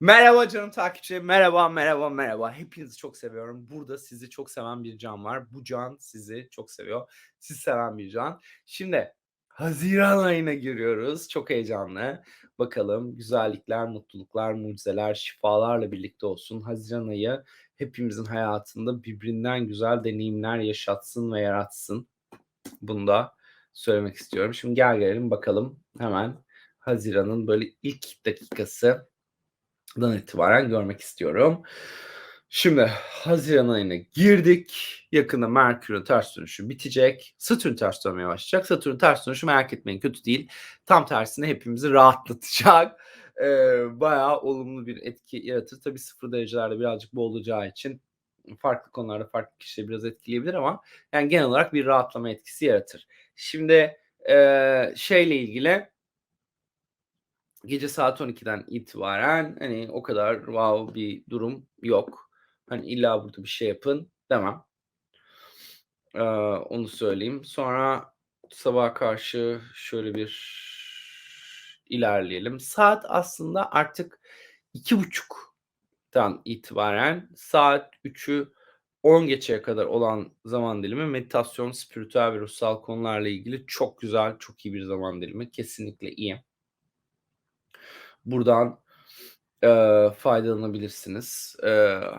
Merhaba canım takipçilerim. Merhaba, merhaba, merhaba. Hepinizi çok seviyorum. Burada sizi çok seven bir can var. Bu can sizi çok seviyor. Sizi seven bir can. Şimdi Haziran ayına giriyoruz. Çok heyecanlı. Bakalım güzellikler, mutluluklar, mucizeler, şifalarla birlikte olsun. Haziran ayı hepimizin hayatında birbirinden güzel deneyimler yaşatsın ve yaratsın. Bunu da söylemek istiyorum. Şimdi gel gelelim bakalım hemen Haziran'ın böyle ilk dakikası dan itibaren görmek istiyorum. Şimdi Haziran ayına girdik. Yakında Merkür'ün ters dönüşü bitecek. Satürn ters dönmeye başlayacak. Satürn ters dönüşü merak etmeyin kötü değil. Tam tersine hepimizi rahatlatacak. Ee, bayağı olumlu bir etki yaratır. Tabii sıfır derecelerde birazcık bu olacağı için farklı konularda farklı kişileri biraz etkileyebilir ama yani genel olarak bir rahatlama etkisi yaratır. Şimdi e, şeyle ilgili gece saat 12'den itibaren hani o kadar wow bir durum yok. Hani illa burada bir şey yapın demem. Ee, onu söyleyeyim. Sonra sabah karşı şöyle bir ilerleyelim. Saat aslında artık iki buçuktan itibaren saat 3'ü 10 geçeye kadar olan zaman dilimi meditasyon, spiritüel ve ruhsal konularla ilgili çok güzel, çok iyi bir zaman dilimi. Kesinlikle iyi. Buradan e, faydalanabilirsiniz. E,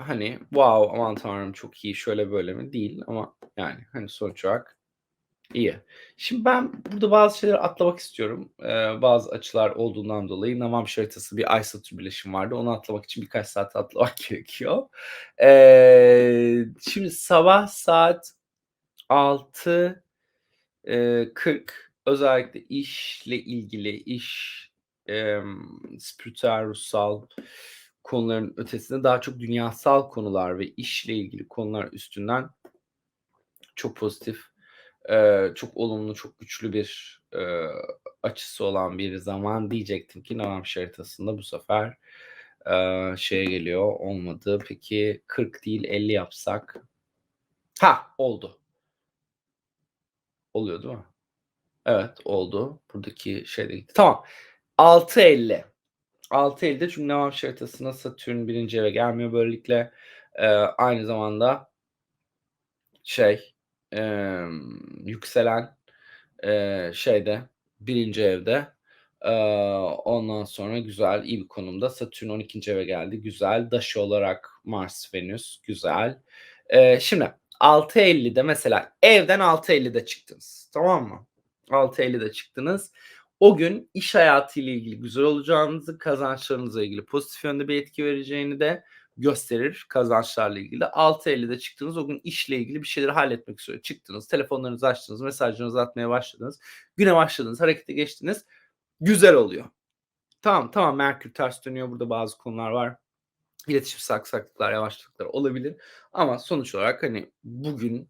hani wow aman tanrım çok iyi şöyle böyle mi değil ama yani hani sonuç olarak iyi. Şimdi ben burada bazı şeyleri atlamak istiyorum. E, bazı açılar olduğundan dolayı Navam haritası bir ay satürn birleşim vardı. Onu atlamak için birkaç saat atlamak gerekiyor. E, şimdi sabah saat 6 e, 40 özellikle işle ilgili iş Emm, spiritüel, ruhsal konuların ötesinde daha çok dünyasal konular ve işle ilgili konular üstünden çok pozitif, eee, çok olumlu, çok güçlü bir, eee, açısı olan bir zaman diyecektim ki Navamş haritasında bu sefer, eee, şeye geliyor, olmadı. Peki 40 değil 50 yapsak? Ha oldu. Oluyor değil mi? Evet oldu. Buradaki şey de gitti. Tamam. 6.50. 6.50'de çünkü Nevam haritasına Satürn birinci eve gelmiyor. Böylelikle e, aynı zamanda şey e, yükselen e, şeyde birinci evde e, ondan sonra güzel iyi bir konumda Satürn 12. eve geldi. Güzel. Daşı olarak Mars Venüs güzel. E, şimdi 6.50'de mesela evden 6.50'de çıktınız. Tamam mı? 6.50'de çıktınız o gün iş hayatı ile ilgili güzel olacağınızı, kazançlarınızla ilgili pozitif yönde bir etki vereceğini de gösterir kazançlarla ilgili. 6.50'de çıktınız o gün işle ilgili bir şeyleri halletmek üzere çıktınız. Telefonlarınızı açtınız, mesajlarınızı atmaya başladınız. Güne başladınız, harekete geçtiniz. Güzel oluyor. Tamam tamam Merkür ters dönüyor. Burada bazı konular var. İletişim saksaklıklar, yavaşlıklar olabilir. Ama sonuç olarak hani bugün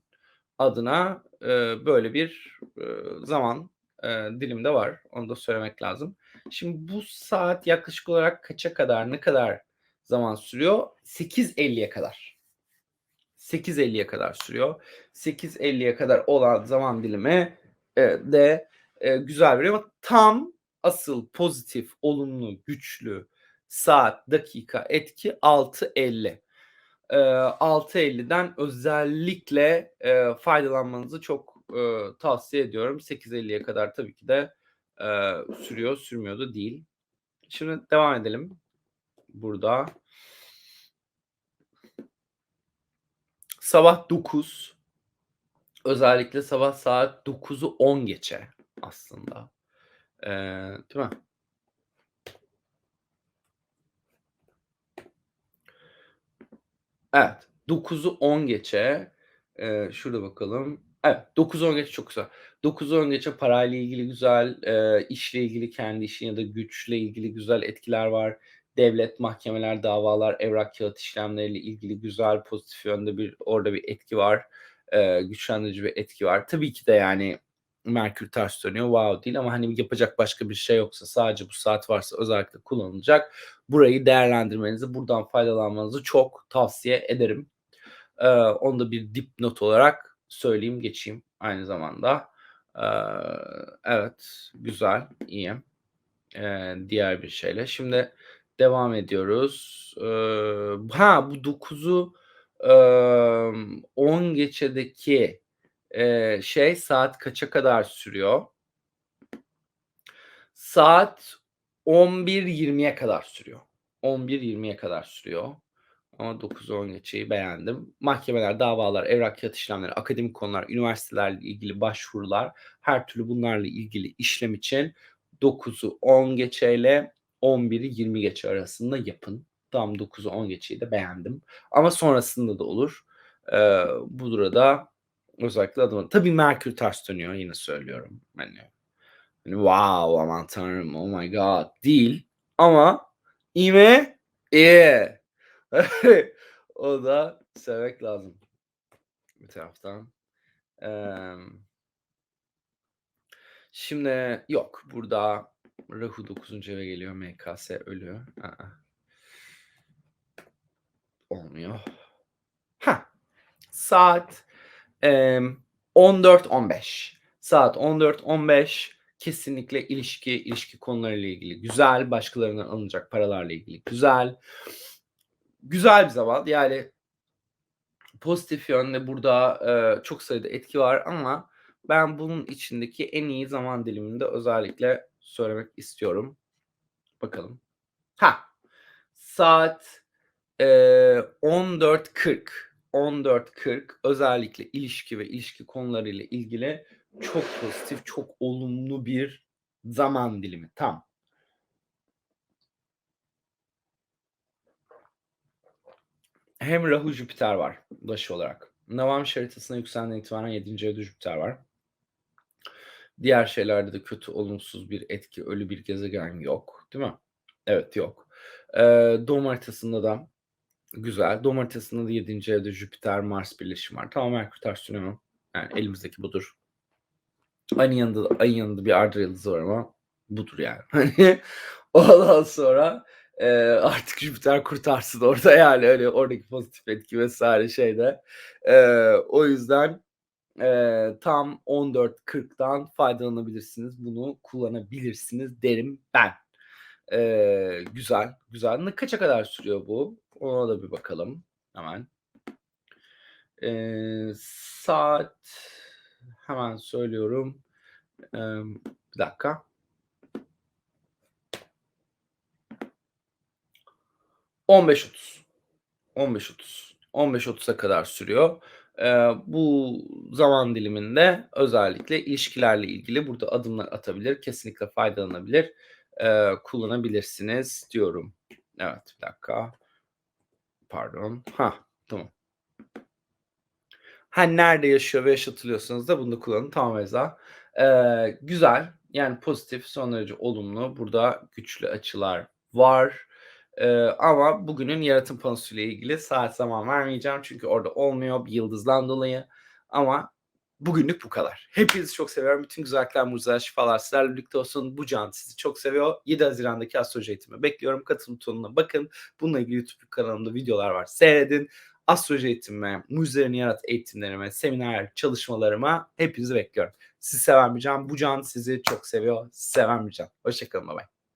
adına e, böyle bir e, zaman e, dilimde var. Onu da söylemek lazım. Şimdi bu saat yaklaşık olarak kaça kadar, ne kadar zaman sürüyor? 8.50'ye kadar. 8.50'ye kadar sürüyor. 8.50'ye kadar olan zaman dilimi e, de e, güzel bir ama tam asıl pozitif, olumlu, güçlü saat, dakika etki 6.50. E, 6.50'den özellikle e, faydalanmanızı çok e, tavsiye ediyorum. 8.50'ye kadar tabii ki de e, sürüyor, sürmüyor da değil. Şimdi devam edelim. Burada sabah 9 özellikle sabah saat 9'u 10 geçe aslında. Ee, değil mi? Evet. 9'u 10 geçe. Ee, şurada bakalım. Evet, 9-10 geçe çok güzel. 9-10 geçe parayla ilgili güzel, eee, işle ilgili, kendi işin ya da güçle ilgili güzel etkiler var. Devlet, mahkemeler, davalar, evrak kağıt işlemleriyle ilgili güzel, pozitif yönde bir orada bir etki var. Eee, güçlendirici bir etki var. Tabii ki de yani Merkür ters dönüyor, wow değil ama hani yapacak başka bir şey yoksa, sadece bu saat varsa özellikle kullanılacak. Burayı değerlendirmenizi, buradan faydalanmanızı çok tavsiye ederim. Eee, onu da bir dipnot olarak söyleyeyim geçeyim aynı zamanda. Evet güzel iyi. Diğer bir şeyle. Şimdi Devam ediyoruz. Ha bu 9'u emm, 10 geçedeki, şey saat kaça kadar sürüyor? Saat 11.20'ye kadar sürüyor. 11.20'ye kadar sürüyor. Ama 9'u 10 geçeyi beğendim. Mahkemeler, davalar, evrak kağıt işlemleri, akademik konular, üniversitelerle ilgili başvurular, her türlü bunlarla ilgili işlem için 9'u 10 geçeyle 11'i 20 geçe arasında yapın. Tam 9'u 10 geçeyi de beğendim. Ama sonrasında da olur. Eee, burada özellikle adım Tabii Merkür ters dönüyor yine söylüyorum. Hani, hani wow aman tanrım oh my god değil ama ivme iyi. O da sevmek lazım. Bir taraftan. Emm Şimdi yok burada Rahu 9. eve geliyor. MKS ölü. Ih. Olmuyor. Hah! Saat, emm, 14.15. Saat 14.15 kesinlikle ilişki, ilişki konularıyla ilgili güzel, başkalarından alınacak paralarla ilgili güzel. Güzel bir zaman. Yani pozitif yönde burada, eee, çok sayıda etki var ama ben bunun içindeki en iyi zaman dilimini de özellikle söylemek istiyorum. Bakalım. Hah! Saat, eee, 14.40. 14.40 özellikle ilişki ve ilişki konularıyla ilgili çok pozitif, çok olumlu bir zaman dilimi. Tam. Hem Rahu Jüpiter var başı olarak. Navamş haritasına yükselenden itibaren 7. evde Jüpiter var. Diğer şeylerde de kötü, olumsuz bir etki, ölü bir gezegen yok, değil mi? Evet, yok. Eee, doğum haritasında da güzel. Doğum haritasında da 7. evde Jüpiter-Mars birleşimi var. Tamam, Merkür ters dönüyor. Yani elimizdeki budur. Ayın yanında da ayın yanında bir Ardra yıldızı var ama budur yani. Hani ondan sonra, eee, artık Jüpiter kurtarsın orada yani hani oradaki pozitif etki vs. şeyde. Eee, o yüzden, eee, tam 14.40'dan faydalanabilirsiniz. Bunu kullanabilirsiniz derim ben. Eee, güzel, güzel. Ne kaça kadar sürüyor bu? Ona da bir bakalım hemen. Eee, saat hemen söylüyorum. Emm, bir dakika. 15.30. 15.30. 15.30'a kadar sürüyor. Eee, bu zaman diliminde özellikle ilişkilerle ilgili burada adımlar atabilir, kesinlikle faydalanabilir, eee, kullanabilirsiniz diyorum. Evet, bir dakika. Pardon. Hah, tamam. Ha, nerede yaşıyor ve yaşatılıyorsanız da bunu da kullanın. Tamam Eza. Eee, güzel, yani pozitif, son derece olumlu. Burada güçlü açılar var. Eee, ama bugünün yaratım panosuyla ilgili saat zaman vermeyeceğim çünkü orada olmuyor bir yıldızdan dolayı ama bugünlük bu kadar. Hepinizi çok seviyorum. Bütün güzellikler, mucizeler, şifalar sizlerle birlikte olsun. Bu can sizi çok seviyor. 7 Haziran'daki astroloji eğitimi bekliyorum. Katılım butonuna bakın. Bununla ilgili YouTube kanalımda videolar var. Seyredin. Astroloji eğitimime, mucizelerini yarat eğitimlerime, seminer çalışmalarıma hepinizi bekliyorum. Sizi seven bir can. Bu can sizi çok seviyor. Seven bir can. Hoşça kalın. Bay bay.